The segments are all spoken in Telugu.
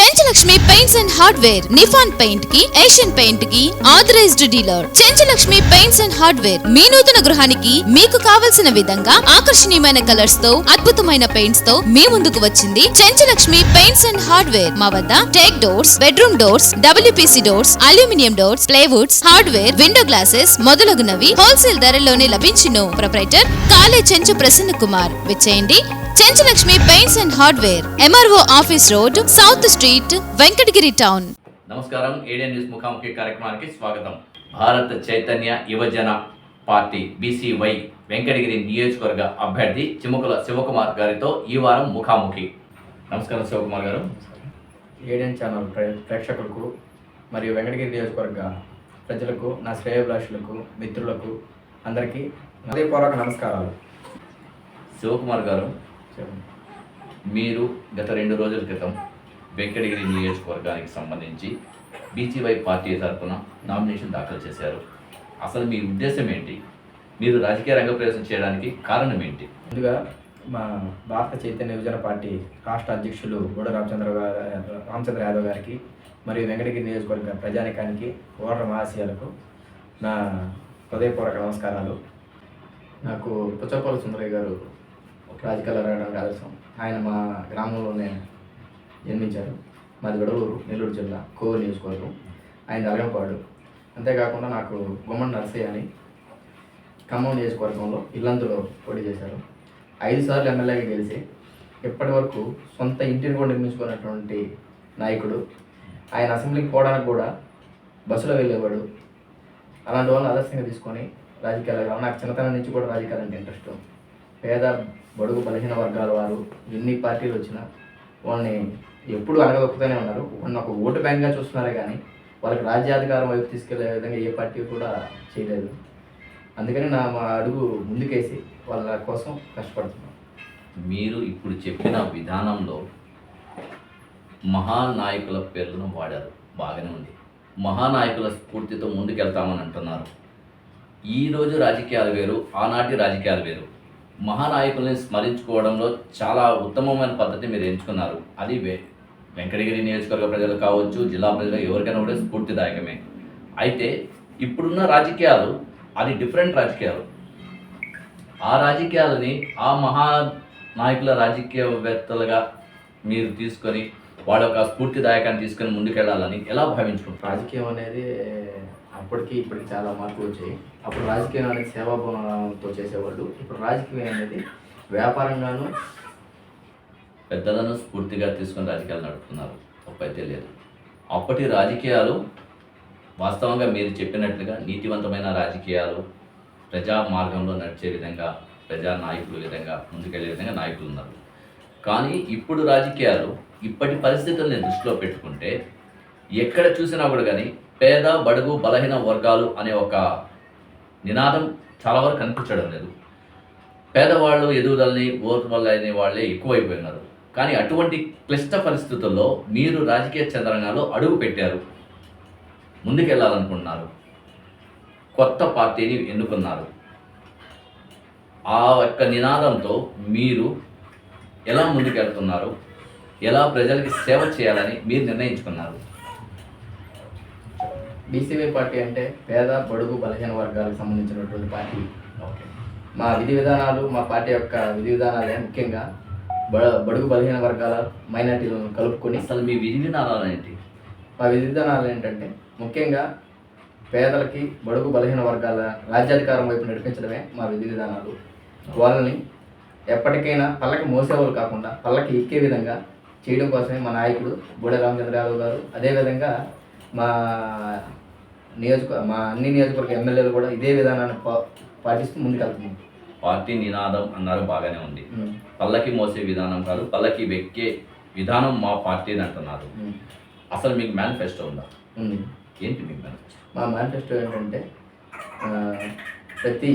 Chenchalakshmi paints and hardware. Nippon పెయింట్కి Asian పెయింట్కి authorised dealer. Chenchalakshmi paints and hardware. మీ నూతన గృహానికి మీకు కావలసిన విధంగా ఆకర్షణీయమైన కలర్స్తో అద్భుతమైన పెయింట్స్తో మీ ముందుకు వచ్చింది చెంచలక్ష్మి పెయింట్స్ అండ్ హార్డ్వేర్. మా వద్ద teak doors bedroom doors WPC doors aluminium doors plywoods hardware window glasses మొదలగునవి హోల్సేల్ ధరల్లోనే లభించును. Proprietor Kale Chenchu Prasanna Kumar. విచ్చేయండి. Chenchalakshmi paints and hardware. MRO office road south street Venkatagiri town నమస్కారం. ఏడియన్ న్యూస్ ముఖాముఖి కార్యక్రమానికి స్వాగతం. భారత చైతన్య యువజన పార్టీ బీసీవై వెంకటగిరి నియోజకవర్గ అభ్యర్థి చిముకుల శివకుమార్ గారితో ఈ వారం ముఖాముఖి. నమస్కారం శివకుమార్ గారు. ఏడియన్ ఛానల్ ప్రే- ప్రేక్షకులకు మరియు వెంకటగిరి నియోజకవర్గ ప్రజలకు నా శ్రేయభిలాషులకు మిత్రులకు అందరికీ హృదయపూర్వక నమస్కారాలు. శివకుమార్ గారు. మీరు గత రెండు రోజుల క్రితం వెంకటగిరి నియోజకవర్గానికి సంబంధించి బీసీవై పార్టీ తరఫున నామినేషన్ దాఖలు చేశారు. అసలు మీ ఉద్దేశం ఏంటి? మీరు రాజకీయ రంగ ప్రవేశం చేయడానికి కారణం ఏంటి? ముందుగా మా భారత చైతన్య యువజన పార్టీ రాష్ట్ర అధ్యక్షులు గూడ రామచంద్ర గారు రామచంద్ర యాదవ్ గారికి మరియు వెంకటగిరి నియోజకవర్గ ప్రజానికానికి ఓటర్ మహాశయాలకు నా హృదయపూర్వక నమస్కారాలు. నాకు పుచ్చపల్లి సుందరయ్య గారు రాజకీయాలు రావడానికి ఆదర్శం. ఆయన మా గ్రామంలోనే జన్మించారు. మాది గడవూరు నెల్లూరు జిల్లా కోవూరు నియోజకవర్గం ఆయన అలగంపాడు అంతేకాకుండా నాకు గుమ్మడి నర్సయ్య అని ఖమ్మం నియోజకవర్గంలో ఇల్లందులో పోటీ చేశారు. ఐదు సార్లు ఎమ్మెల్యేగా గెలిచి ఇప్పటి వరకు సొంత ఇంటిని కూడా నిర్మించుకున్నటువంటి నాయకుడు. ఆయన అసెంబ్లీకి పోవడానికి కూడా బస్సులో వెళ్ళేవాడు. అలాంటి వాళ్ళని ఆదర్శంగా తీసుకొని రాజకీయాలు నాకు చిన్నతనం నుంచి కూడా రాజకీయాలు అంటే ఇంట్రెస్ట్. పేద బడుగు బలహీన వర్గాల వారు ఎన్ని పార్టీలు వచ్చినా వాళ్ళని ఎప్పుడు అడగదొక్కుతూనే ఉన్నారు. వాళ్ళని ఒక ఓటు బ్యాంక్గా చూస్తున్నారే కానీ వాళ్ళకి రాజ్యాధికారం వైపు తీసుకెళ్ళే విధంగా ఏ పార్టీ కూడా చేయలేదు. అందుకని నా మా అడుగు ముందుకేసి వాళ్ళ కోసం కష్టపడుతున్నాం. మీరు ఇప్పుడు చెప్పిన విధానంలో మహానాయకుల పేర్లను వాడారు. బాగానే ఉంది. మహానాయకుల స్ఫూర్తితో ముందుకెళ్తామని అంటున్నారు. ఈ రోజు రాజకీయాలు వేరు ఆనాటి రాజకీయాలు వేరు. మహానాయకుల్ని స్మరించుకోవడంలో చాలా ఉత్తమమైన పద్ధతి మీరు ఎంచుకున్నారు. అది వే వెంకటగిరి నియోజకవర్గ ప్రజలు కావచ్చు జిల్లా ప్రజలు ఎవరికైనా కూడా స్ఫూర్తిదాయకమే. అయితే ఇప్పుడున్న రాజకీయాలు అది డిఫరెంట్ రాజకీయాలు. ఆ రాజకీయాలని ఆ మహా నాయకుల రాజకీయవేత్తలుగా మీరు తీసుకొని వాళ్ళ యొక్క స్ఫూర్తిదాయకాన్ని తీసుకొని ముందుకెళ్ళాలని ఎలా భావించుకుంటారు రాజకీయం అనేది అప్పటికి ఇప్పటికి చాలా మార్పులు వచ్చాయి. అప్పుడు రాజకీయం అనేది సేవాభవనంతో చేసేవాళ్ళు. ఇప్పుడు రాజకీయం అనేది వ్యాపారంగాను పెద్దలను స్ఫూర్తిగా తీసుకొని రాజకీయాలు నడుపుతున్నారు. తప్పైతే లేదు. అప్పటి రాజకీయాలు వాస్తవంగా మీరు చెప్పినట్లుగా నీతివంతమైన రాజకీయాలు ప్రజా మార్గంలో నడిచే విధంగా ప్రజా నాయకుల విధంగా ముందుకెళ్ళే విధంగా నాయకులు ఉన్నారు. కానీ ఇప్పుడు రాజకీయాలు ఇప్పటి పరిస్థితుల్ని దృష్టిలో పెట్టుకుంటే ఎక్కడ చూసినా కూడా కానీ పేద బడుగు బలహీన వర్గాలు అనే ఒక నినాదం చాలా వరకు కనిపించడం లేదు. పేదవాళ్ళు ఎదుగుదలని ఓటు అనే వాళ్ళే ఎక్కువైపోయినారు. కానీ అటువంటి క్లిష్ట పరిస్థితుల్లో మీరు రాజకీయ చంద్రంగాలో అడుగు పెట్టారు. ముందుకెళ్ళాలనుకుంటున్నారు కొత్త పార్టీని ఎన్నుకున్నారు. ఆ యొక్క నినాదంతో మీరు ఎలా ముందుకెళ్తున్నారు? ఎలా ప్రజలకి సేవ చేయాలని మీరు నిర్ణయించుకున్నారు? బీసీవై పార్టీ అంటే పేద బడుగు బలహీన వర్గాలకు సంబంధించినటువంటి పార్టీ. ఓకే. మా విధి విధానాలు మా పార్టీ యొక్క విధి విధానాలే ముఖ్యంగా బ బడుగు బలహీన వర్గాల మైనార్టీలను కలుపుకొని అసలు మీ విధి విధానాలు ఏంటి? మా విధి విధానాలు ఏంటంటే ముఖ్యంగా పేదలకి బడుగు బలహీన వర్గాల రాజ్యాధికారం వైపు నడిపించడమే మా విధి విధానాలు. వాళ్ళని ఎప్పటికైనా పల్లకి మోసేవాళ్ళు కాకుండా పల్లకి ఎక్కే విధంగా చేయడం కోసమే మా నాయకుడు బూడ రామచంద్ర యాదవ్ గారు. అదేవిధంగా మా నియోజక మా అన్ని నియోజకవర్గ ఎమ్మెల్యేలు కూడా ఇదే విధానాన్ని పాటిస్తూ ముందుకెళ్తున్నాం పార్టీ నినాదం అన్నారు బాగానే ఉంది. పల్లకి మోసే విధానం కాదు పల్లకి వెక్కే విధానం మా పార్టీని అంటున్నారు. అసలు మీకు మేనిఫెస్టో ఉందా? ఉంది. ఏంటి మీకు మేనిఫెస్టో మా మేనిఫెస్టో ఏంటంటే ప్రతి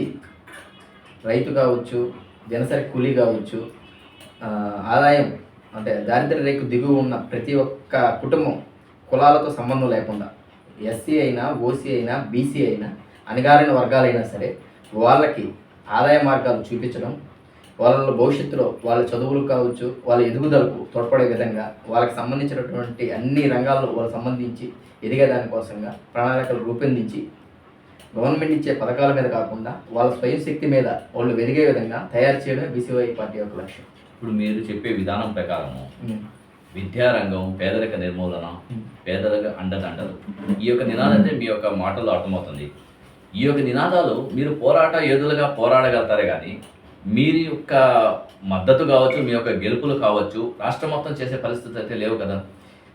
రైతు కావచ్చు దినసరి కూలీ కావచ్చు ఆదాయం అంటే దారిద్ర్య రేఖకు దిగువ ఉన్న ప్రతి ఒక్క కుటుంబం కులాలతో సంబంధం లేకుండా ఎస్సీ అయినా ఓసీ అయినా బీసీ అయినా అణగారిన వర్గాలైనా సరే వాళ్ళకి ఆదాయ మార్గాలు చూపించడం వాళ్ళ భవిష్యత్తులో వాళ్ళ చదువులు కావచ్చు వాళ్ళ ఎదుగుదలకు తోడ్పడే విధంగా వాళ్ళకి సంబంధించినటువంటి అన్ని రంగాల్లో వాళ్ళకి సంబంధించి ఎదిగే దానికోసంగా ప్రణాళికలు రూపొందించి గవర్నమెంట్ ఇచ్చే పథకాల మీద కాకుండా వాళ్ళ స్వయం శక్తి మీద వాళ్ళు ఎదిగే విధంగా తయారు చేయడమే బీసీవై పార్టీ యొక్క లక్ష్యం. ఇప్పుడు మీరు చెప్పే విధానం ప్రకారము విద్యారంగం పేదరిక నిర్మూలన పేదరిక అండదండలు. ఈ యొక్క నినాదంటే మీ యొక్క మాటల్లో అర్థమవుతుంది. ఈ యొక్క నినాదాలు మీరు పోరాట యోధులుగా పోరాడగలుగుతారే కానీ మీరు యొక్క మద్దతు కావచ్చు మీ యొక్క గెలుపులు కావచ్చు రాష్ట్రం మొత్తం చేసే పరిస్థితి అయితే లేవు కదా.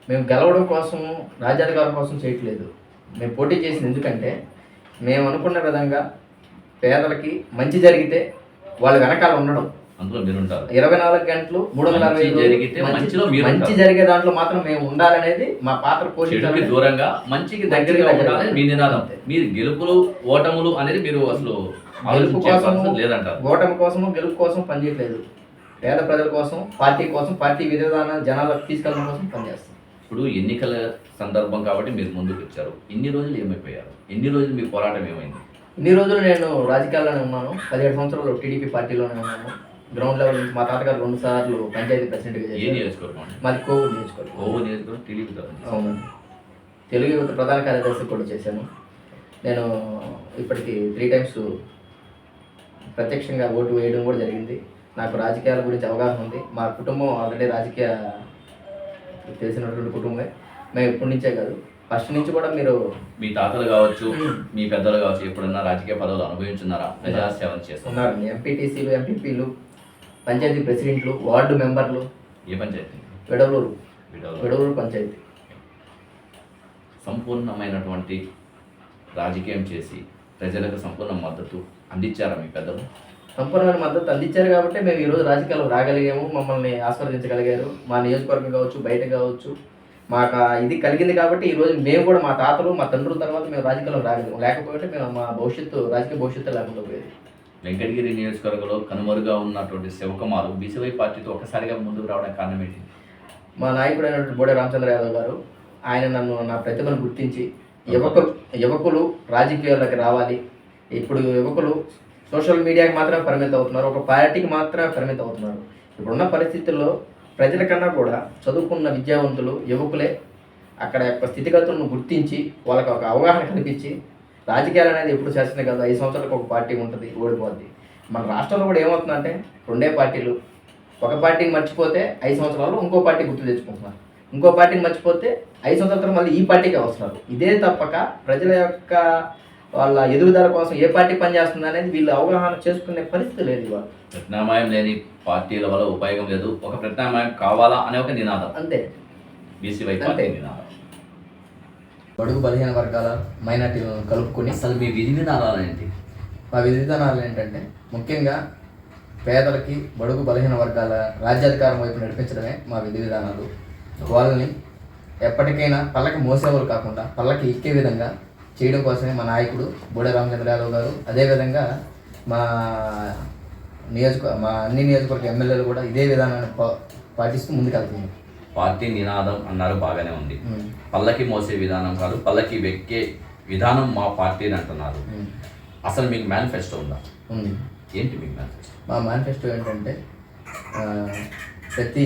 మేము గెలవడం కోసం రాజ్యాధికారం కోసం చేయట్లేదు. మేము పోటీ చేసింది ఎందుకంటే మేము అనుకున్న విధంగా పేదలకి మంచి జరిగితే వాళ్ళ వెనకాల ఉండడం. అందులో మీరు ఉంటారు ఇరవై నాలుగు గంటలు మూడు వందల అరవై జరిగితే మంచి- మంచిలో మీరు మంచి. జరిగే దాంట్లో మాత్రం మేము ఉండాలనేది మా పాత్ర పోషించాలి దూరంగా మంచికి దగ్గరగా ఉండాలని మీ నినాదం. మీరు గెలుపులు ఓటములు అనేది మీరు అసలు గెలుపు పరిస్థితి లేదంటారు. ఓటమి కోసము గెలుపు కోసం పనిచేయట్లేదు. పేద ప్రజల కోసం పార్టీ కోసం పార్టీ విధాన జనాలకు తీసుకెళ్ళడం కోసం పనిచేస్తాం. ఇప్పుడు ఎన్నికల సందర్భం కాబట్టి మీరు ముందుకు వచ్చారు. ఇన్ని రోజులు ఏమైపోయారు? ఎన్ని రోజులు మీ పోరాటం ఏమైంది? ఇన్ని రోజులు నేను రాజకీయాల్లోనే ఉన్నాను. పదిహేడు సంవత్సరాలు టీడీపీ పార్టీలోనే ఉన్నాను. గ్రౌండ్ లెవెల్ నుంచి మా తాతగారు రెండు సార్లు పంచాయతీ ప్రెసిడెంట్గా ఏ చేశారు. నియోజకవర్గం? మాది కోవూరు నియోజకవర్గం. కోవు నియోజకవర్గం టీడీపీ తరఫున చేశారు. అవును. తెలుగు యువత ప్రధాన కార్యదర్శి కూడా చేశాను. నేను ఇప్పటికి త్రీ టైమ్స్ ప్రత్యక్షంగా ఓటు వేయడం కూడా జరిగింది. నాకు రాజకీయాల గురించి అవగాహన ఉంది. మా కుటుంబం ఆల్రెడీ రాజకీయ తెలిసినటువంటి కుటుంబమే. మేము ఇప్పటి నుంచే కాదు. ఫస్ట్ నుంచి కూడా మీరు మీ తాతలు కావచ్చు మీ పెద్దలు కావచ్చు ఎప్పుడన్నా రాజకీయ పదవులు అనుభవించున్నారా? ప్రజాసేవ చేస్తున్నారు. ఎంపీటీసీలు ఎంపీపీలు పంచాయతీ ప్రెసిడెంట్లు వార్డు మెంబర్లు. ఏ పంచాయతీ? విడవలూరు విడవలూరు పంచాయతీ. సంపూర్ణమైనటువంటి రాజకీయం చేసి ప్రజలకు సంపూర్ణ మద్దతు అందించారా మీ పెద్దలు? సంపూర్ణమైన మద్దతు అందించారు కాబట్టి మేము ఈరోజు రాజకీయాల్లో రాగలిగాము. మమ్మల్ని ఆస్వాదించగలిగారు. మా నియోజకవర్గం కావచ్చు బయట కావచ్చు. మాకు ఇది కలిగింది కాబట్టి ఈరోజు మేము కూడా మా తాతలు మా తండ్రుల తర్వాత మేము రాజకీయాల్లో రాగలిగాము. లేకపోతే మేము మా భవిష్యత్తు రాజకీయ భవిష్యత్తు లేకుండా పోయేది. వెంకటగిరి నియోజకవర్గంలో కనుమరుగా ఉన్నటువంటి శివకుమారు బీసీవై పార్టీతో ఒక్కసారిగా ముందుకు రావడానికి కారణం ఏంటి? మా నాయకుడు అయినటువంటి బోడే రామచంద్ర యాదవ్ గారు ఆయన నన్ను నా ప్రతిభను గుర్తించి యువకులు యువకులు రాజకీయాల్లోకి రావాలి. ఇప్పుడు యువకులు సోషల్ మీడియాకి మాత్రమే పరిమితం అవుతున్నారు ఒక పార్టీకి మాత్రమే పరిమితం అవుతున్నారు. ఇప్పుడున్న పరిస్థితుల్లో ప్రజల కన్నా కూడా చదువుకున్న విద్యావంతులు యువకులే అక్కడ యొక్క స్థితిగతులను గుర్తించి వాళ్ళకి ఒక అవగాహన కల్పించి రాజకీయాలు అనేది ఎప్పుడు చేస్తుంది కదా. ఐదు సంవత్సరాలకు ఒక పార్టీ ఉంటుంది ఓడిపోద్ది. మన రాష్ట్రంలో కూడా ఏమవుతుందంటే రెండే పార్టీలు. ఒక పార్టీని మర్చిపోతే ఐదు సంవత్సరాలు ఇంకో పార్టీ గుర్తు తెచ్చుకుంటున్నారు. ఇంకో పార్టీని మర్చిపోతే ఐదు సంవత్సరాల మళ్ళీ ఈ పార్టీకి వస్తున్నారు ఇదే తప్పక ప్రజల యొక్క వాళ్ళ ఎదుగుదల కోసం ఏ పార్టీ పనిచేస్తుంది అనేది వీళ్ళు అవగాహన చేసుకునే పరిస్థితి లేదు ఇవాళ. ప్రత్యామ్నాయం లేని పార్టీల వల్ల ఉపయోగం లేదు. ఒక ప్రత్యామ్నాయం కావాలా అనే ఒక నినాదం. అంతే. బీసీవై పార్టీ అంతే. నినాదం. బడుగు బలహీన వర్గాల మైనార్టీలను కలుపుకొని అసలు మీ విధి విధానాలు ఏంటి? మా విధి విధానాలు ఏంటంటే ముఖ్యంగా పేదలకి బడుగు బలహీన వర్గాల రాజ్యాధికారం వైపు నడిపించడమే మా విధి విధానాలు. వాళ్ళని ఎప్పటికైనా పళ్ళకి మోసేవారు కాకుండా పళ్ళకి ఎక్కే విధంగా చేయడం కోసమే మా నాయకుడు బోడే రామచంద్ర యాదవ్ గారు. అదేవిధంగా మా నియోజక మా అన్ని నియోజకవర్గ ఎమ్మెల్యేలు కూడా ఇదే విధానాన్ని పా- పాటిస్తూ ముందుకెళ్తున్నారు. పార్టీ నినాదం అన్నారు బాగానే ఉంది. పల్లకి మోసే విధానం కాదు పల్లకి వెక్కే విధానం మా పార్టీ అని అంటున్నారు. అసలు మీకు మేనిఫెస్టో ఉందా? ఉంది. ఏంటి మీకు మేనిఫెస్టో మా మేనిఫెస్టో ఏంటంటే ప్రతి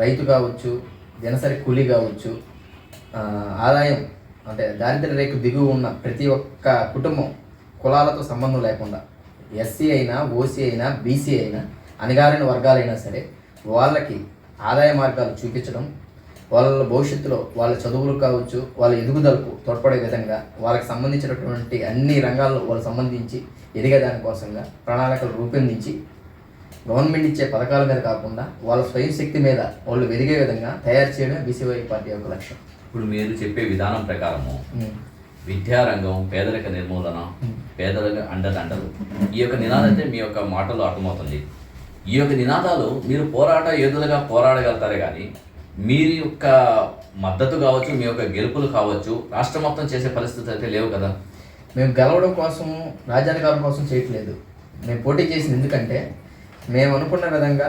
రైతు కావచ్చు దినసరి కూలీ కావచ్చు ఆదాయం అంటే దారిద్ర్య రేఖ దిగువ ఉన్న ప్రతి ఒక్క కుటుంబం కులాలతో సంబంధం లేకుండా ఎస్సీ అయినా ఓసీ అయినా బీసీ అయినా అణగారిన వర్గాలైనా సరే వాళ్ళకి ఆదాయ మార్గాలు చూపించడం వాళ్ళ భవిష్యత్తులో వాళ్ళ చదువులు కావచ్చు వాళ్ళ ఎదుగుదలకు తోడ్పడే విధంగా వాళ్ళకి సంబంధించినటువంటి అన్ని రంగాల్లో వాళ్ళకి సంబంధించి ఎదిగే దానికోసంగా ప్రణాళికలు రూపొందించి గవర్నమెంట్ ఇచ్చే పథకాల మీద కాకుండా వాళ్ళ స్వయం శక్తి మీద వాళ్ళు ఎదిగే విధంగా తయారు చేయడమే బీసీవై పార్టీ యొక్క లక్ష్యం. ఇప్పుడు మీరు చెప్పే విధానం ప్రకారము. విద్యారంగం పేదరిక నిర్మూలన పేదరిక అండదండలు ఈ యొక్క నినాదంటే మీ యొక్క మాటలు అర్థమవుతుంది. ఈ యొక్క నినాదాలు మీరు పోరాట యోధులుగా పోరాడగలుగుతారే కానీ మీరి యొక్క మద్దతు కావచ్చు మీ యొక్క గెలుపులు కావచ్చు రాష్ట్రం మొత్తం చేసే పరిస్థితి అయితే లేవు కదా. మేము గెలవడం కోసం రాజ్యాధికారం కోసం చేయట్లేదు. మేము పోటీ చేసింది ఎందుకంటే మేము అనుకున్న విధంగా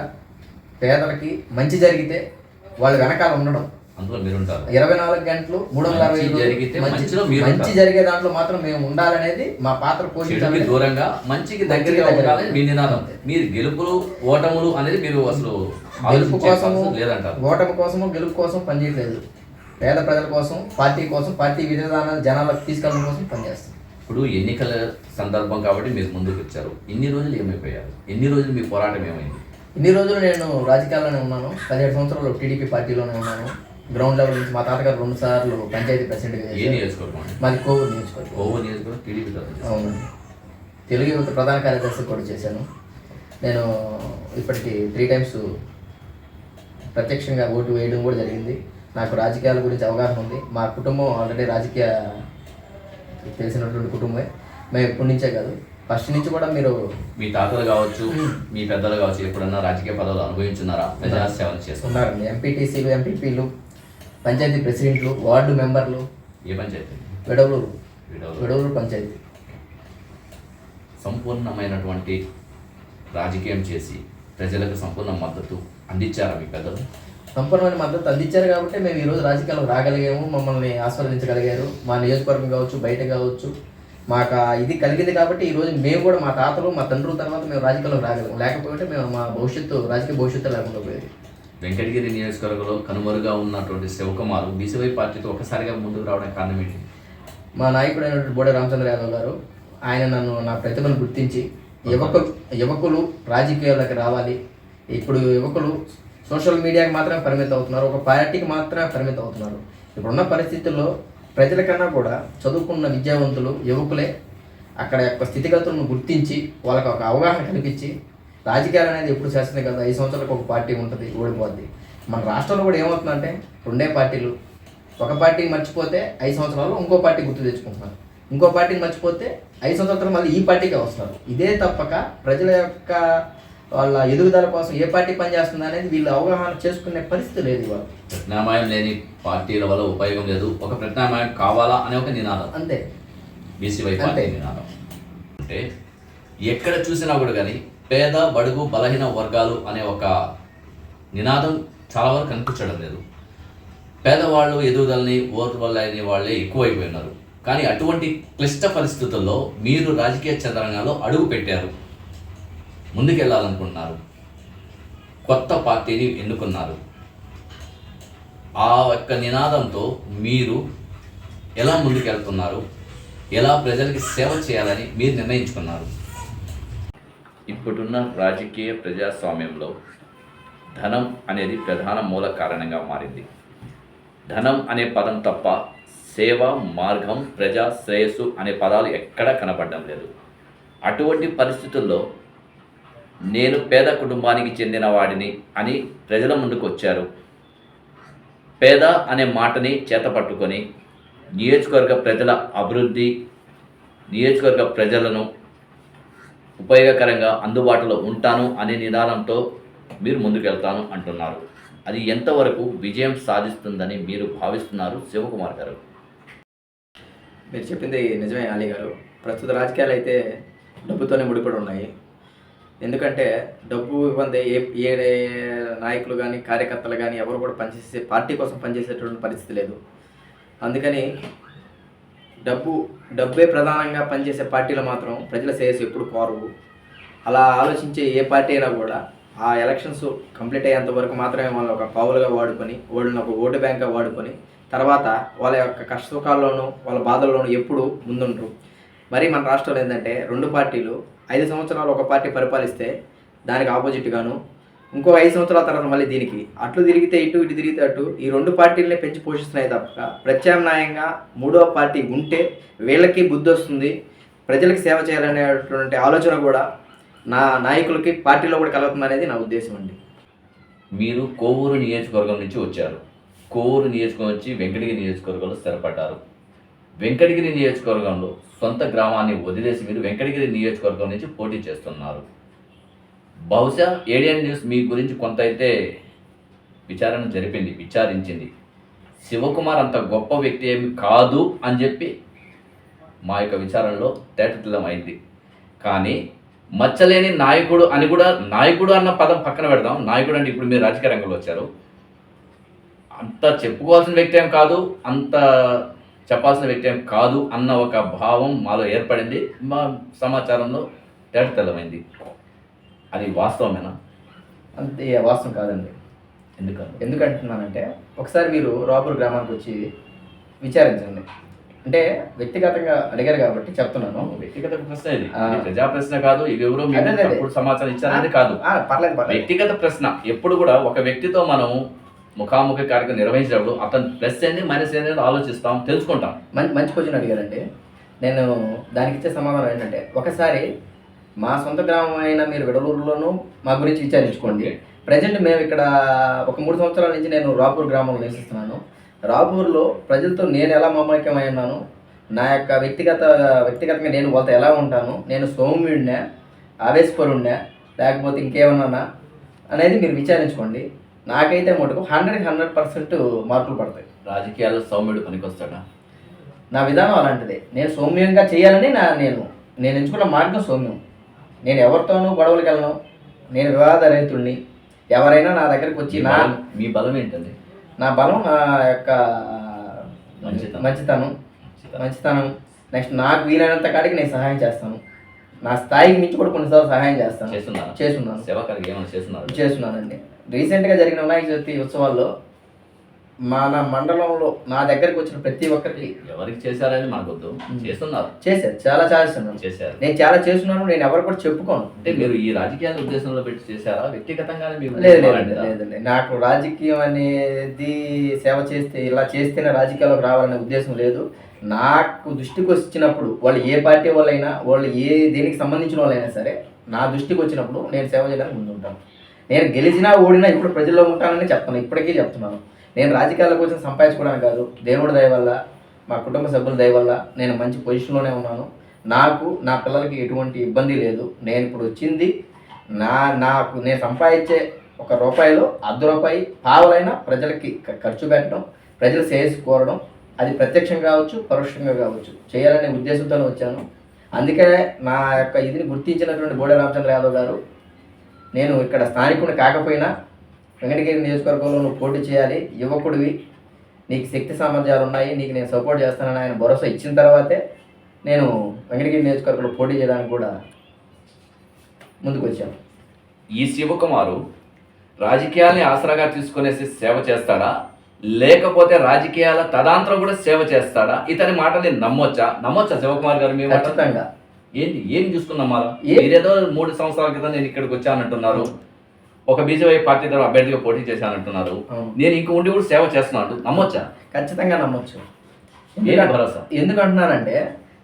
పేదలకి మంచి జరిగితే వాళ్ళు వెనకాల ఉండడం. అందులో మీరు ఉంటారు ఇరవై నాలుగు గంటలు మూడు వందల అరవై జరిగితే మంచి మంచిలో మీరు మంచి. జరిగే దాంట్లో మాత్రం మేము ఉండాలనేది మా పాత్ర పోషించాలి దూరంగా మంచికి దగ్గరగా ఉండాలని మీ నినాదం. మీరు గెలుపులు ఓటములు అనేది మీరు అసలు గెలుపు కోసము లేదంటారు. ఓటమి కోసము గెలుపు కోసం పనిచేయట్లేదు. పేద ప్రజల కోసం పార్టీ కోసం పార్టీ విధానాలు జనాలకు తీసుకెళ్ళడం కోసం పనిచేస్తాం ఇప్పుడు ఎన్నికల సందర్భం కాబట్టి మీరు ముందుకు వచ్చారు. ఇన్ని రోజులు ఏమైపోయారు? ఎన్ని రోజులు మీ పోరాటం ఏమైంది? ఇన్ని రోజులు నేను రాజకీయాల్లోనే ఉన్నాను. పదిహేడు సంవత్సరాలు టీడీపీ పార్టీలోనే ఉన్నాను. గ్రౌండ్ లెవెల్ నుంచి మా తాతగారు రెండు సార్లు పంచాయతీ అండి? మాది కోవూరు నియోజకవర్గం. అవునండి తెలుగు యువత ప్రధాన కార్యదర్శి కూడా చేశాను. నేను ఇప్పటికి త్రీ టైమ్స్ ప్రత్యక్షంగా ఓటు వేయడం కూడా జరిగింది. నాకు రాజకీయాల గురించి అవగాహన ఉంది. మా కుటుంబం ఆల్రెడీ రాజకీయ తెలిసినటువంటి కుటుంబమే. మేము ఎప్పటి నుంచే కాదు. ఫస్ట్ నుంచి కూడా మీరు మీ తాతలు కావచ్చు మీ పెద్దలు కావచ్చు ఎప్పుడన్నా రాజకీయ పదవులు అనుభవించున్నారా? ప్రజా సేవలు చేస్తున్నారు ఎంపీటీసీలు ఎంపీపీలు పంచాయతీ ప్రెసిడెంట్లు వార్డు మెంబర్లు. ఏ పంచాయతీ? విడవలూరు. విడవలూరు. పంచాయతీ. సంపూర్ణమైనటువంటి రాజకీయం చేసి ప్రజలకు సంపూర్ణ మద్దతు అందించారా మీ పెద్దలు? సంపూర్ణమైన మద్దతు అందించారు కాబట్టి మేము ఈరోజు రాజకీయాలకు రాగలిగాము మమ్మల్ని ఆస్వాదించగలిగారు. మా నియోజకవర్గం కావచ్చు బయట కావచ్చు. మాకు ఇది కలిగింది కాబట్టి ఈరోజు మేము కూడా మా తాతలు మా తండ్రుల తర్వాత మేము రాజకీయాలకు రాగలిగాం లేకపోతే మేము మా భవిష్యత్తు రాజకీయ భవిష్యత్తు లేకుండా పోయేది. వెంకటగిరి నియోజకవర్గంలో కనుమరుగా ఉన్నటువంటి శివకుమారు బీసీవై పార్టీతో ఒకసారిగా ముందుకు రావడానికి కారణం ఏంటి? మా నాయకుడు అయినటువంటి రామచంద్ర యాదవ్ గారు ఆయన నన్ను నా ప్రతిభను గుర్తించి యువకులు యువకులు రాజకీయాలకు రావాలి. ఇప్పుడు యువకులు సోషల్ మీడియాకి మాత్రమే పరిమితం అవుతున్నారు ఒక పార్టీకి మాత్రమే పరిమితం అవుతున్నారు. ఇప్పుడున్న పరిస్థితుల్లో ప్రజల కన్నా కూడా చదువుకున్న విద్యావంతులు యువకులే అక్కడ యొక్క స్థితిగతులను గుర్తించి వాళ్ళకి ఒక అవగాహన కల్పించి రాజకీయాలు అనేది ఎప్పుడు శాశ్వతం కదా. ఐదు సంవత్సరాలకు ఒక పార్టీ ఉంటుంది ఓడిపోద్ది. మన రాష్ట్రంలో కూడా ఏమవుతుందంటే రెండే పార్టీలు. ఒక పార్టీ మర్చిపోతే ఐదు సంవత్సరాలు ఇంకో పార్టీ గుర్తు తెచ్చుకుంటున్నారు. ఇంకో పార్టీని మర్చిపోతే ఐదు సంవత్సరాల మళ్ళీ ఈ పార్టీకే వస్తారు. ఇదే తప్పక ప్రజల యొక్క వాళ్ళ ఎదుగుదల కోసం ఏ పార్టీ పనిచేస్తుంది అనేది వీళ్ళు అవగాహన చేసుకునే పరిస్థితి లేదు ఇవాళ. ప్రత్యామ్నాయం లేని పార్టీల వల్ల ఉపయోగం లేదు. ఒక ప్రత్యామ్నాయం కావాలా అనే ఒక నినాదం. అంతే. బీసీవై పార్టీ అంతే. నినాదం. అంటే ఎక్కడ చూసినా కూడా కానీ పేద బడుగు బలహీన వర్గాలు అనే ఒక నినాదం చాలా వరకు కనిపించడం లేదు. పేదవాళ్ళు ఎదుగుదలని ఓటు వల్ల అనే వాళ్ళే ఎక్కువైపోయినారు. కానీ అటువంటి క్లిష్ట పరిస్థితుల్లో మీరు రాజకీయ చంద్రంగాలో అడుగు పెట్టారు. ముందుకెళ్ళాలనుకుంటున్నారు. కొత్త పార్టీని ఎన్నుకున్నారు. ఆ యొక్క నినాదంతో మీరు ఎలా ముందుకెళ్తున్నారు? ఎలా ప్రజలకి సేవ చేయాలని మీరు నిర్ణయించుకున్నారు? ఇప్పుడున్న రాజకీయ ప్రజాస్వామ్యంలో ధనం అనేది ప్రధాన మూల కారణంగా మారింది. ధనం అనే పదం తప్ప సేవ మార్గం ప్రజా శ్రేయస్సు అనే పదాలు ఎక్కడా కనపడడం లేదు. అటువంటి పరిస్థితుల్లో నేను పేద కుటుంబానికి చెందిన వాడిని అని ప్రజల ముందుకు వచ్చారు. పేద అనే మాటని చేతపట్టుకొని నియోజకవర్గ ప్రజల అభివృద్ధి నియోజకవర్గ ప్రజలను ఉపయోగకరంగా అందుబాటులో ఉంటాను అనే నిదానంతో మీరు ముందుకెళ్తాను అంటున్నారు. అది ఎంతవరకు విజయం సాధిస్తుందని మీరు భావిస్తున్నారు? శివకుమార్ గారు. మీరు చెప్పింది నిజమే అలీ గారు. ప్రస్తుత రాజకీయాలు అయితే డబ్బుతోనే ముడిపడి ఉన్నాయి. ఎందుకంటే డబ్బు పొందే ఏ ఏ నాయకులు కానీ కార్యకర్తలు కానీ ఎవరు కూడా పనిచేసే పార్టీ కోసం పనిచేసేటువంటి పరిస్థితి లేదు. అందుకని డబ్బు డబ్బే ప్రధానంగా పనిచేసే పార్టీలు మాత్రం ప్రజల శ్రేయస్సు ఎప్పుడు కోరవు. అలా ఆలోచించే ఏ పార్టీ అయినా కూడా ఆ ఎలక్షన్స్ కంప్లీట్ అయ్యేంత వరకు మాత్రమే వాళ్ళని ఒక పావులుగా వాడుకొని వాళ్ళని ఒక ఓటు బ్యాంక్గా వాడుకొని తర్వాత వాళ్ళ యొక్క కష్ట సుఖాల్లోనూ వాళ్ళ బాధల్లోనూ ఎప్పుడు ముందుంటారు మరి మన రాష్ట్రంలో ఏంటంటే రెండు పార్టీలు ఐదు సంవత్సరాలు ఒక పార్టీ పరిపాలిస్తే దానికి ఆపోజిట్గాను ఇంకో ఐదు సంవత్సరాల తర్వాత మళ్ళీ దీనికి. అట్లు తిరిగితే ఇటు ఇటు తిరిగితే అటు. ఈ రెండు పార్టీలనే పెంచి పోషిస్తున్నాయి తప్ప ప్రత్యామ్నాయంగా మూడో పార్టీ ఉంటే వీళ్ళకి బుద్ధి వస్తుంది. ప్రజలకు సేవ చేయాలనేటువంటి ఆలోచన కూడా నా నాయకులకి పార్టీలో కూడా కలుగుతుంది అనేది నా ఉద్దేశం అండి. మీరు కోవూరు నియోజకవర్గం నుంచి వచ్చారు. కోవూరు నియోజకవర్గం నుంచి వెంకటగిరి నియోజకవర్గంలో స్థిరపడ్డారు. వెంకటగిరి నియోజకవర్గంలో సొంత గ్రామాన్ని వదిలేసి మీరు వెంకటగిరి నియోజకవర్గం నుంచి పోటీ చేస్తున్నారు. బహుశా ఏడియన్ న్యూస్ మీ గురించి కొంత అయితే విచారణ జరిపింది విచారించింది. శివకుమార్ అంత గొప్ప వ్యక్తి ఏమి కాదు అని చెప్పి మా యొక్క విచారణలో తేటతెల్లం అయింది కానీ మచ్చలేని నాయకుడు అని కూడా నాయకుడు అన్న పదం పక్కన పెడదాం. నాయకుడు అంటే ఇప్పుడు మీరు రాజకీయ రంగంలో వచ్చారు. అంత చెప్పుకోవాల్సిన వ్యక్తి ఏం కాదు అంత చెప్పాల్సిన వ్యక్తి ఏం కాదు అన్న ఒక భావం మాలో ఏర్పడింది. మా సమాచారంలో తేటతెల్లమైంది అది వాస్తవమేనా? అంతే వాస్తవం కాదండి. ఎందుకని? ఎందుకంటున్నానంటే ఒకసారి మీరు రాపూర్ గ్రామానికి వచ్చి విచారించండి. అంటే వ్యక్తిగతంగా అడిగారు కాబట్టి చెప్తున్నాను. వ్యక్తిగత ప్రశ్న ఇది. ఇది ప్రజా ప్రశ్న కాదు ఇవి ఎవరో. తప్పుడు సమాచారం ఇచ్చారనేది కాదు. పర్లేదు వ్యక్తిగత ప్రశ్న. ఎప్పుడు కూడా ఒక వ్యక్తితో మనం ముఖాముఖి కార్యక్రమం నిర్వహించినప్పుడు అతను ప్లస్ ఏంది మైనస్ ఏంది ఆలోచిస్తాం తెలుసుకుంటాం. మంచి మంచి క్వశ్చన్ అడిగారండి. నేను దానికి ఇచ్చే సమాధానం ఏంటంటే ఒకసారి మా సొంత గ్రామం అయిన మీరు విడలూరులోనూ మా గురించి విచారించుకోండి. ప్రజెంట్ మేము ఇక్కడ ఒక మూడు సంవత్సరాల నుంచి నేను రాపూర్ గ్రామంలో నివసిస్తున్నాను. రాపూర్లో ప్రజలతో నేను ఎలా మమేకమై ఉన్నాను? నా యొక్క వ్యక్తిగత వ్యక్తిగతంగా నేను వాళ్ళతో ఎలా ఉంటాను? నేను సౌమ్యుడినా? ఆవేశపరుడినా? లేకపోతే ఇంకేమన్నా అనేది మీరు విచారించుకోండి. నాకైతే మటుకు హండ్రెడ్ హండ్రెడ్ పర్సెంట్ మార్కులు పడతాయి. రాజకీయాల్లో సౌమ్యుడు పనికొస్తాడా? నా విధానం అలాంటిదే. నేను సౌమ్యంగా చేయాలని నా నేను నేను ఎంచుకున్న మార్గం సౌమ్యం. నేను ఎవరితోనూ గొడవలకు వెళ్ళను. నేను వివాద రైతుడిని ఎవరైనా నా దగ్గరికి వచ్చి నా మీ బలం ఏంటండి నా బలం నా యొక్క మంచితనం. మంచితనం. మంచితనం. నెక్స్ట్ నాకు వీలైనంత కాడికి నేను సహాయం చేస్తాను. నా స్థాయికి మించి కూడా కొన్నిసార్లు సహాయం చేస్తాను. చేస్తున్నాను. చేస్తున్నారు? చేస్తున్నానండి. రీసెంట్గా జరిగిన వినాయక చవితి ఉత్సవాల్లో మన మండలంలో నా దగ్గరికి వచ్చిన ప్రతి ఒక్కరికి ఎవరికి చేశారని మనకు వద్దు చేస్తున్నారు. చేశారు. చాలా చేస్తున్నాను చేశారు. నేను చాలా చేస్తున్నాను. నేను ఎవరు కూడా చెప్పుకోను. అంటే మీరు ఈ రాజకీయాల ఉద్దేశంలో పెట్టి చేశారా? వ్యక్తిగతంగానే? లేదండి నాకు రాజకీయం అనేది సేవ చేస్తే ఇలా చేస్తేనే రాజకీయాల్లోకి రావాలనే ఉద్దేశం లేదు. నాకు దృష్టికి వచ్చినప్పుడు వాళ్ళు ఏ పార్టీ వాళ్ళైనా వాళ్ళు ఏ దేనికి సంబంధించిన వాళ్ళైనా సరే నా దృష్టికి వచ్చినప్పుడు నేను సేవ చేయడానికి ముందు ఉంటాను నేను గెలిచినా ఓడినా ఇప్పుడు ప్రజల్లో ఉంటానని చెప్తాను ఇప్పటికీ చెప్తున్నాను. నేను రాజకీయాల కోసం సంపాదించుకోవడానికి కాదు దేవుడి దయ వల్ల మా కుటుంబ సభ్యుల దయ వల్ల నేను మంచి పొజిషన్లోనే ఉన్నాను. నాకు నా పిల్లలకి ఎటువంటి ఇబ్బంది లేదు. నేను ఇప్పుడు వచ్చింది నా నాకు నేను సంపాదించే ఒక రూపాయిలో అర్ధ రూపాయి పావులైనా ప్రజలకి ఖర్చు పెట్టడం ప్రజలు శ్రేయస్సు కోరడం అది ప్రత్యక్షంగా కావచ్చు పరోక్షంగా కావచ్చు. చేయాలనే ఉద్దేశంతోనే వచ్చాను. అందుకే నా యొక్క ఇదిని గుర్తించినటువంటి బోడే రామచంద్ర యాదవ్ గారు నేను ఇక్కడ స్థానికుని కాకపోయినా వెంకటగిరి నియోజకవర్గంలో నువ్వు పోటీ చేయాలి యువకుడివి. నీకు శక్తి సామర్థ్యాలు ఉన్నాయి నీకు నేను సపోర్ట్ చేస్తానని ఆయన భరోసా ఇచ్చిన తర్వాతే నేను వెంకటగిరి నియోజకవర్గంలో పోటీ చేయడానికి కూడా ముందుకు వచ్చాను ఈ శివకుమారు రాజకీయాల్ని ఆసరాగా తీసుకునేసి సేవ చేస్తాడా? లేకపోతే రాజకీయాల తదాంతరం కూడా సేవ చేస్తాడా? ఇతని మాటని నమ్మొచ్చా? నమ్మొచ్చా శివకుమార్ గారు మీ మాట? ఖచ్చితంగా. ఏంటి ఏం ఏ- మీరేదో మూడు సంవత్సరాల క్రితం నేను ఇక్కడికి వచ్చానంటున్నారు. ఒక బీజేపీ పార్టీ తరఫు అభ్యర్థిగా పోటీ చేశానంటున్నారు. నేను ఇంక ఉండి కూడా సేవ చేస్తున్నాను. నమ్మొచ్చా? ఖచ్చితంగా నమ్మొచ్చు. భరోసా? ఎందుకు అంటున్నానంటే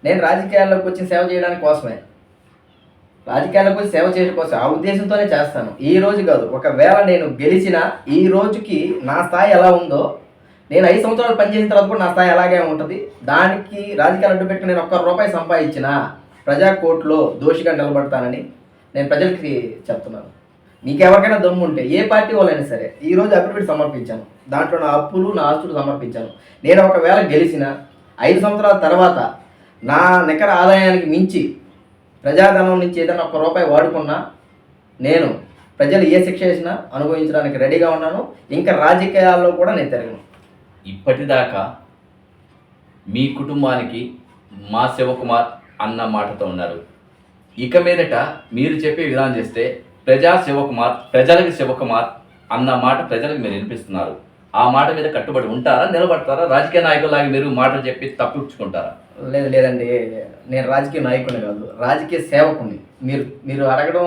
నేను రాజకీయాల్లోకి వచ్చి సేవ చేయడానికి కోసమే. రాజకీయాలకు వచ్చి సేవ చేయడం కోసం ఆ ఉద్దేశంతోనే చేస్తాను. ఈ రోజు కాదు ఒకవేళ నేను గెలిచిన ఈ రోజుకి నా స్థాయి ఎలా ఉందో నేను ఐదు సంవత్సరాలు పనిచేసిన తర్వాత కూడా నా స్థాయి అలాగే ఉంటుంది. దానికి రాజకీయాలు అడ్డు పెట్టుకుని నేను ఒక్క రూపాయి సంపాదించిన ప్రజా కోర్టులో దోషిగా నిలబడతానని నేను ప్రజలకి చెప్తున్నాను. మీకు ఎవరికైనా దమ్ము ఉంటే ఏ పార్టీ వాళ్ళైనా సరే ఈ రోజు అఫిడవిట్ సమర్పించాను. దాంట్లో నా అప్పులు నా ఆస్తులు సమర్పించాను. నేను ఒకవేళ గెలిచిన ఐదు సంవత్సరాల తర్వాత నా నికర ఆదాయానికి మించి ప్రజాధనం నుంచి ఏదైనా ఒక్క రూపాయి వాడుకున్నా నేను ప్రజలు ఏ శిక్ష వేసినా అనుభవించడానికి రెడీగా ఉన్నాను. ఇంకా రాజకీయాల్లో కూడా నేను తిరగను. ఇప్పటిదాకా మీ కుటుంబానికి మా శివకుమార్ అన్న మాటతో ఉన్నారు. ఇక మీదట మీరు చెప్పే విధానం చేస్తే ప్రజా శివకుమార్ ప్రజలకు శివకుమార్ అన్న మాట ప్రజలకు మీరు వినిపిస్తున్నారు. ఆ మాట మీద కట్టుబడి ఉంటారా నిలబడతారా? రాజకీయ నాయకులాగా మీరు మాటలు చెప్పి తప్పించుకుంటారా లేదు లేదండి. నేను రాజకీయ నాయకుని కాదు. రాజకీయ సేవకుని మీరు మీరు అడగడం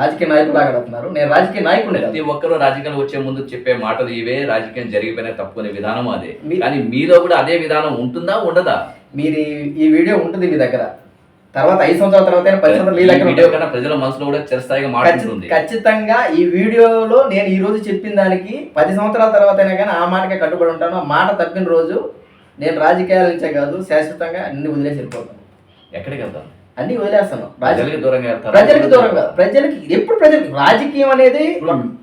రాజకీయ నాయకులాగా అడుగుతున్నారు. నేను రాజకీయ నాయకుని ప్రతి ఒక్కరూ రాజకీయాలు వచ్చే ముందు చెప్పే మాటలు ఇవే. రాజకీయం జరిగిపోయిన తప్పుకునే విధానం అదే. కానీ మీలో కూడా అదే విధానం ఉంటుందా ఉండదా? మీరు ఈ వీడియో ఉంటుంది మీ దగ్గర. తర్వాత ఐదు సంవత్సరాల తర్వాత పది సంవత్సరాలు ప్రజల మనసులో కూడా చిరస్థాయిగా మాట ఖచ్చి- ఉంటుంది. ఖచ్చితంగా ఈ వీడియోలో నేను ఈ రోజు చెప్పిన దానికి పది సంవత్సరాల తర్వాత అయినా కానీ ఆ మాటకే కట్టుబడి ఉంటాను. ఆ మాట తప్పిన రోజు నేను రాజకీయాల నుంచే కాదు శాశ్వతంగా అన్ని వదిలేసి వెళ్ళిపోతాను. ఎక్కడికి వెళ్తాను అన్ని వదిలేస్తాను. ప్రజలకి దూరంగా ప్రజలకి దూరంగా ప్రజలకి ఎప్పుడు ప్రజలకి రాజకీయం అనేది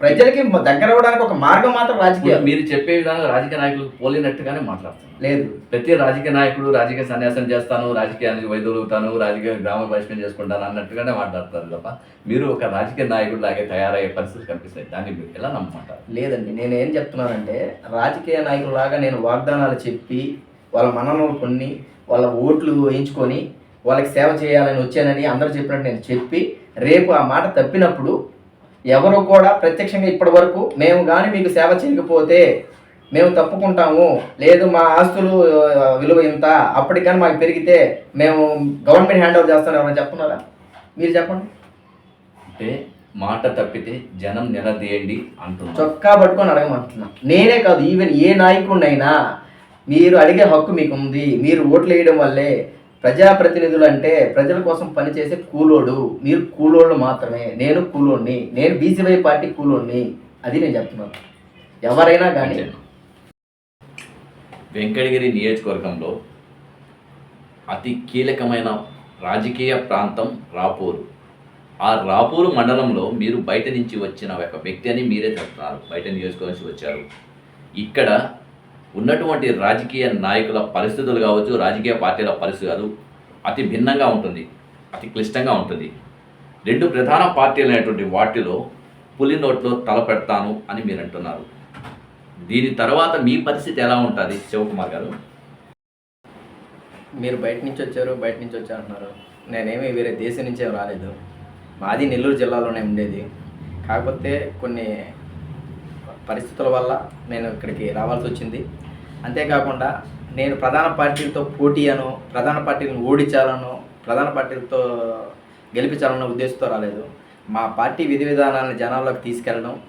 ప్రజలకి దగ్గర అవ్వడానికి ఒక మార్గం మాత్రం రాజకీయం. మీరు చెప్పే విధానం రాజకీయ నాయకులకు పోలినట్టుగానే మాట్లాడుతున్నారు లేదు. ప్రతి రాజకీయ నాయకుడు రాజకీయ సన్యాసం చేస్తాను రాజకీయానికి వైదొలుగుతాను రాజకీయ గ్రామ పరిష్కరణ చేసుకుంటాను అన్నట్టుగానే మాట్లాడతారు తప్ప మీరు ఒక రాజకీయ నాయకుడు లాగే తయారయ్యే పరిస్థితి కనిపిస్తాయి. దాన్ని మీరు ఎలా నమ్మమంటారు లేదండి నేను ఏం చెప్తున్నానంటే రాజకీయ నాయకులాగా నేను వాగ్దానాలు చెప్పి వాళ్ళ మననలు కొన్ని వాళ్ళ ఓట్లు వేయించుకొని వాళ్ళకి సేవ చేయాలని వచ్చానని అందరూ చెప్పినట్టు నేను చెప్పి రేపు ఆ మాట తప్పినప్పుడు ఎవరు కూడా ప్రత్యక్షంగా ఇప్పటి వరకు మేము కానీ మీకు సేవ చేయకపోతే మేము తప్పుకుంటాము లేదు మా ఆస్తులు విలువ ఇంత అప్పటికి కానీ మాకు పెరిగితే మేము గవర్నమెంట్ హ్యాండ్ ఓవర్ చేస్తాను ఎవరైనా చెప్తున్నారా మీరు చెప్పండి. అంటే మాట తప్పితే జనం నిలదీయండి అంటున్నారు చొక్కా పట్టుకొని అడగమంటున్నా. నేనే కాదు ఈవెన్ ఏ నాయకుడినైనా మీరు అడిగే హక్కు మీకు ఉంది మీరు ఓట్లు వేయడం వల్లే ప్రజాప్రతినిధులు అంటే ప్రజల కోసం పనిచేసే కూలోడు. మీరు కూలోళ్ళు మాత్రమే. నేను కూలోడిని. నేను బీజేపీ పార్టీ కూలోడిని అది నేను చెప్తున్నాను. ఎవరైనా కానీ వెంకటగిరి నియోజకవర్గంలో అతి కీలకమైన రాజకీయ ప్రాంతం రాపూరు. ఆ రాపూరు మండలంలో మీరు బయట నుంచి వచ్చిన ఒక వ్యక్తి అని మీరే చెప్తున్నారు. బయట నియోజకవర్గం నుంచి వచ్చారు. ఇక్కడ ఉన్నటువంటి రాజకీయ నాయకుల పరిస్థితులు కావచ్చు రాజకీయ పార్టీల పరిస్థితులు అతి భిన్నంగా ఉంటుంది అతి క్లిష్టంగా ఉంటుంది. రెండు ప్రధాన పార్టీలు అనేటువంటి వాటిలో పులి నోట్లో తల పెడతాను అని మీరు అంటున్నారు. దీని తర్వాత మీ పరిస్థితి ఎలా ఉంటుంది శివకుమార్ గారు? మీరు బయట నుంచి వచ్చారు బయట నుంచి వచ్చారు అంటున్నారు. నేనేమి వేరే దేశం నుంచి రాలేదు. మాది నెల్లూరు జిల్లాలోనే ఉండేది. కాకపోతే కొన్ని పరిస్థితుల వల్ల నేను ఇక్కడికి రావాల్సి వచ్చింది. అంతేకాకుండా నేను ప్రధాన పార్టీలతో పోటీ అను ప్రధాన పార్టీలను ఓడించాలను ప్రధాన పార్టీలతో గెలిపించాలన్న ఉద్దేశంతో రాలేదు. మా పార్టీ విధి విధానాలను జనాల్లోకి తీసుకెళ్ళడం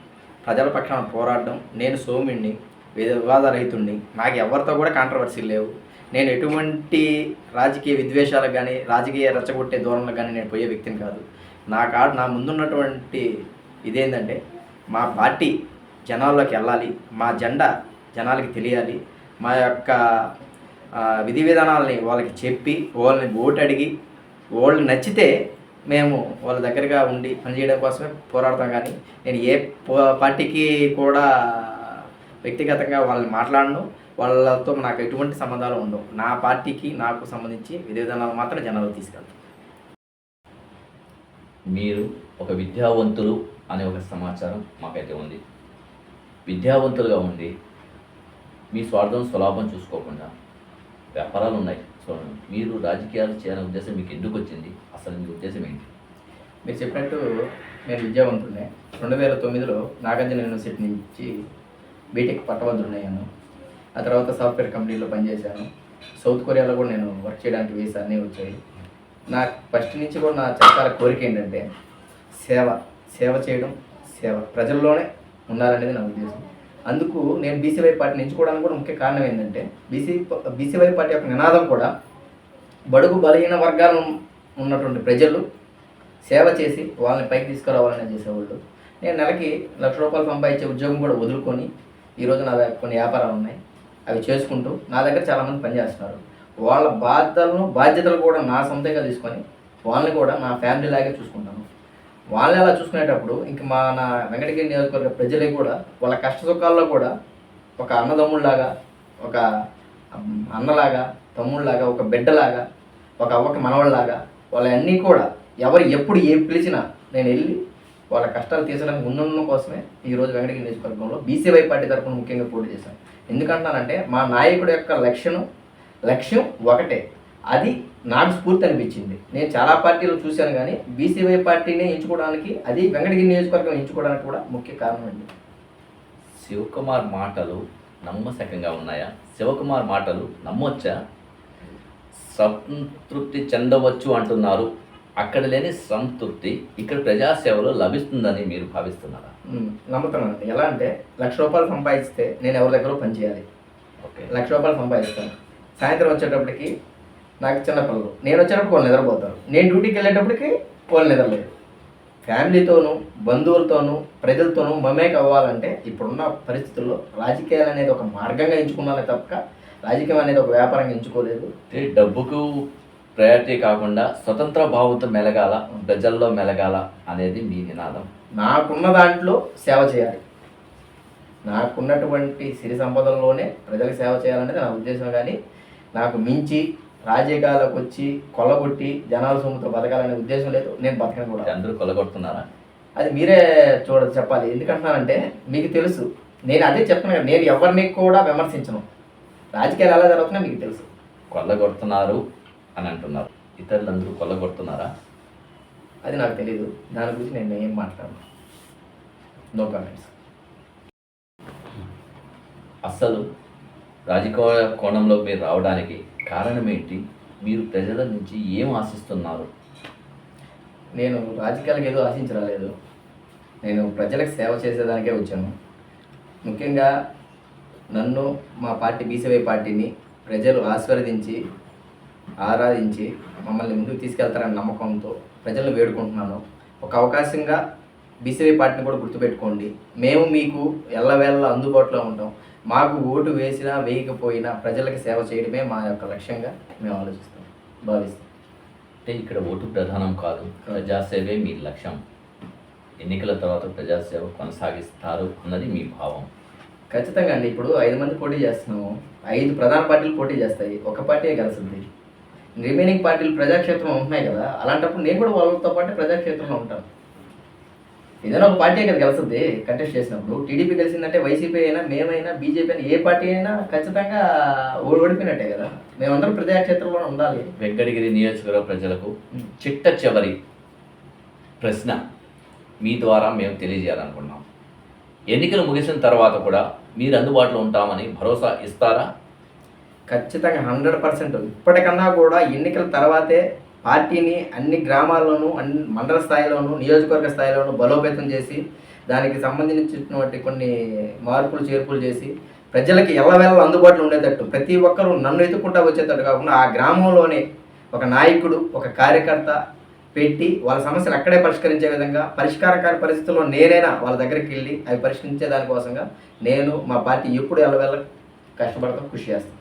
ప్రజల పక్షాన పోరాడడం నేను సోమిణ్ణి విద- వివాద రహితుణ్ణి నాకు ఎవరితో కూడా కాంట్రవర్సీలు లేవు. నేను ఎటువంటి రాజకీయ విద్వేషాలకు కానీ రాజకీయ రెచ్చగొట్టే దూరంలో కానీ నేను పోయే వ్యక్తిని కాదు. నా కాడ నా ముందున్నటువంటి ఇదేంటంటే మా పార్టీ జనాల్లోకి వెళ్ళాలి మా జెండా జనాలకి తెలియాలి మా యొక్క విధి విధానాలని వాళ్ళకి చెప్పి వాళ్ళని ఓటు అడిగి వాళ్ళు నచ్చితే మేము వాళ్ళ దగ్గరగా ఉండి పనిచేయడం కోసమే పోరాడతాం. కానీ నేను ఏ పార్టీకి కూడా వ్యక్తిగతంగా వాళ్ళని మాట్లాడను. వాళ్ళతో నాకు ఎటువంటి సంబంధాలు ఉండవు. నా పార్టీకి నాకు సంబంధించి విధి విధానాలు మాత్రం జనాలు తీసుకెళ్తాం. మీరు ఒక విద్యావంతులు అనే ఒక సమాచారం మాకైతే ఉంది. విద్యావంతులుగా ఉండి మీ స్వార్థం స్వలాభం చూసుకోకుండా వ్యాపారాలు ఉన్నాయి. సో మీరు రాజకీయాలు చేయాలనే ఉద్దేశం మీకు ఎందుకు వచ్చింది? అసలు మీ ఉద్దేశం ఏంటి? మీరు చెప్పినట్టు నేను విద్యావంతుడినే. రెండు వేల తొమ్మిదిలో నాగార్జున యూనివర్సిటీ నుంచి బీటెక్ పట్టభద్రుడయ్యాను. ఆ తర్వాత సాఫ్ట్వేర్ కంపెనీలో పనిచేశాను. సౌత్ కొరియాలో కూడా నేను వర్క్ చేయడానికి వీసా అన్నీ వచ్చాయి. నాకు ఫస్ట్ నుంచి కూడా నా చాలా కోరిక ఏంటంటే సేవ. సేవ చేయడం సేవ. ప్రజల్లోనే ఉండాలనేది నా ఉద్దేశం. అందుకు నేను బీసీవై పార్టీని ఎంచుకోవడానికి కూడా ముఖ్య కారణం ఏంటంటే బీసీ బీసీవై పార్టీ యొక్క నినాదం కూడా బడుగు బలహీన వర్గాలను ఉన్నటువంటి ప్రజలు సేవ చేసి వాళ్ళని పైకి తీసుకురావాలని చేసేవాళ్ళు. నేను నెలకి లక్ష రూపాయలు సంపాదించే ఉద్యోగం కూడా వదులుకొని ఈరోజు నా దగ్గర కొన్ని వ్యాపారాలు ఉన్నాయి. అవి చేసుకుంటూ నా దగ్గర చాలామంది పనిచేస్తున్నారు. వాళ్ళ బాధ్యతలను బాధ్యతలు కూడా నా సొంతంగా తీసుకొని వాళ్ళని కూడా నా ఫ్యామిలీ లాగే చూసుకుంటాను. వాళ్ళని అలా చూసుకునేటప్పుడు ఇంక మా నా వెంకటగిరి నియోజకవర్గ ప్రజలే కూడా వాళ్ళ కష్ట సుఖాల్లో కూడా ఒక అన్నదమ్ముళ్ళలాగా ఒక అన్నలాగా తమ్ముళ్ళలాగా ఒక బిడ్డలాగా ఒక అవ్వక మనవళ్ళలాగా వాళ్ళన్నీ కూడా ఎవరు ఎప్పుడు ఏ పిలిచినా నేను వెళ్ళి వాళ్ళ కష్టాలు తీర్చడానికి ముందున్న కోసమే ఈరోజు వెంకటగిరి నియోజకవర్గంలో బీసీవై పార్టీ తరఫున ముఖ్యంగా పోటీ చేశాను. ఎందుకంటానంటే మా నాయకుడి యొక్క లక్ష్యం లక్ష్యం ఒకటే. అది నాకు స్ఫూర్తి అనిపించింది. నేను చాలా పార్టీలు చూశాను కానీ బీసీవై పార్టీని ఎంచుకోవడానికి అది వెంకటగిరి నియోజకవర్గం ఎంచుకోవడానికి కూడా ముఖ్య కారణం అండి. శివకుమార్ మాటలు నమ్మశకంగా ఉన్నాయా? శివకుమార్ మాటలు నమ్మొచ్చా? సంతృప్తి చెందవచ్చు అంటున్నారు. అక్కడ లేని సంతృప్తి ఇక్కడ ప్రజాసేవలో లభిస్తుందని మీరు భావిస్తున్నారా? ఉమ్, నమ్ముతున్నానండి ఎలా అంటే లక్ష రూపాయలు సంపాదిస్తే నేను ఎవరి దగ్గర పని చేయాలి? ఓకే. లక్ష రూపాయలు సంపాదిస్తాను. సాయంత్రం వచ్చేటప్పటికి నాకు చిన్న పిల్లలు నేను వచ్చేటప్పుడు వాళ్ళు నిద్రపోతారు. నేను డ్యూటీకి వెళ్ళేటప్పటికి వాళ్ళు నిద్రలేదు ఫ్యామిలీతోనూ బంధువులతోనూ ప్రజలతోనూ మమేక్ అవ్వాలంటే ఇప్పుడున్న పరిస్థితుల్లో రాజకీయాలు అనేది ఒక మార్గంగా ఎంచుకున్నానే తప్ప రాజకీయం అనేది ఒక వ్యాపారంగా ఎంచుకోలేదు. అంటే డబ్బుకు ప్రయారిటీ కాకుండా స్వతంత్ర భావంతో మెలగాల ప్రజల్లో మెలగాల అనేది మీ నినాదం. నాకున్న దాంట్లో సేవ చేయాలి. నాకున్నటువంటి సిరి సంపదల్లోనే ప్రజలకు సేవ చేయాలనేది నా ఉద్దేశం కానీ నాకు మించి రాజకీయాలకు వచ్చి కొల్లగొట్టి జనాల సొమ్ముతో బతకాలనే ఉద్దేశం లేదు. నేను బతకను కూడా. అందరూ కొలగొడుతున్నారా అది మీరే చూడ చెప్పాలి. ఎందుకంటున్నానంటే మీకు తెలుసు. నేను అదే చెప్తున్నాను కదా, నేను ఎవరిని కూడా విమర్శించను. రాజకీయాలు ఎలా జరుగుతున్నాయో మీకు తెలుసు. కొల్లగొడుతున్నారు అని అంటున్నారు. ఇతరులందరూ కొల్లగొడుతున్నారా? అది నాకు తెలియదు దాని గురించి నేను ఏం మాట్లాడను. నో కామెంట్స్ అసలు రాజకీయ కోణంలో మీరు రావడానికి కారణం ఏంటి మీరు ప్రజల నుంచి ఏం ఆశిస్తున్నారు? నేను రాజకీయాలకు ఏదో ఆశించరాలేదు నేను ప్రజలకు సేవ చేసేదానికే వచ్చాను. ముఖ్యంగా నన్ను మా పార్టీ బీసీవై పార్టీని ప్రజలు ఆశీర్వదించి ఆరాధించి మమ్మల్ని ముందుకు తీసుకెళ్తారనే నమ్మకంతో ప్రజలను వేడుకుంటున్నాను. ఒక అవకాశంగా బీసీవై పార్టీని కూడా గుర్తుపెట్టుకోండి. మేము మీకు ఎల్లవేళ అందుబాటులో ఉంటాం. మాకు ఓటు వేసినా వేయకపోయినా ప్రజలకు సేవ చేయడమే మా యొక్క లక్ష్యంగా మేము ఆలోచిస్తాం భావిస్తాం. అంటే ఇక్కడ ఓటు ప్రధానం కాదు ప్రజాసేవే మీ లక్ష్యం. ఎన్నికల తర్వాత ప్రజాసేవ కొనసాగిస్తారు అన్నది మీ భావం. ఖచ్చితంగా అండి. ఇప్పుడు ఐదు మంది పోటీ చేస్తున్నాము. ఐదు ప్రధాన పార్టీలు పోటీ చేస్తాయి. ఒక పార్టీ గెలుస్తుంది. రిమైనింగ్ పార్టీలు ప్రజాక్షేత్రం ఉంటున్నాయి కదా. అలాంటప్పుడు నేను కూడా వాళ్ళతో పాటు ప్రజాక్షేత్రంలో ఉంటాను. ఏదైనా ఒక పార్టీ కదా గెలుస్తుంది కంటెస్ట్ చేసినప్పుడు. టీడీపీ గెలిచిందంటే వైసీపీ అయినా మేమైనా బీజేపీ అయినా ఏ పార్టీ అయినా ఖచ్చితంగా ఓడిపోయినట్టే కదా. మేమందరం ప్రజాక్షేత్రంలో ఉండాలి. వెంకటగిరి నియోజకవర్గ ప్రజలకు చిట్ట చివరి ప్రశ్న మీ ద్వారా మేము తెలియజేయాలనుకున్నాం. ఎన్నికలు ముగిసిన తర్వాత కూడా మీరు అందుబాటులో ఉంటామని భరోసా ఇస్తారా? ఖచ్చితంగా హండ్రెడ్ పర్సెంట్. ఇప్పటికన్నా కూడా ఎన్నికల తర్వాతే పార్టీని అన్ని గ్రామాల్లోనూ అన్ని మండల స్థాయిలోనూ నియోజకవర్గ స్థాయిలోనూ బలోపేతం చేసి దానికి సంబంధించినటువంటి కొన్ని మార్పులు చేర్పులు చేసి ప్రజలకి ఎల్లవేళ అందుబాటులో ఉండేటట్టు ప్రతి ఒక్కరూ నన్ను ఎత్తుకుంటా వచ్చేటట్టు కాకుండా ఆ గ్రామంలోనే ఒక నాయకుడు ఒక కార్యకర్త పెట్టి వాళ్ళ సమస్యలు అక్కడే పరిష్కరించే విధంగా పరిష్కారకారి పరిస్థితుల్లో నేనైనా వాళ్ళ దగ్గరికి వెళ్ళి అవి పరిష్కరించే దానికోసంగా నేను మా పార్టీ ఎప్పుడు ఎల్లవేళ కష్టపడతాం కృషి చేస్తాం.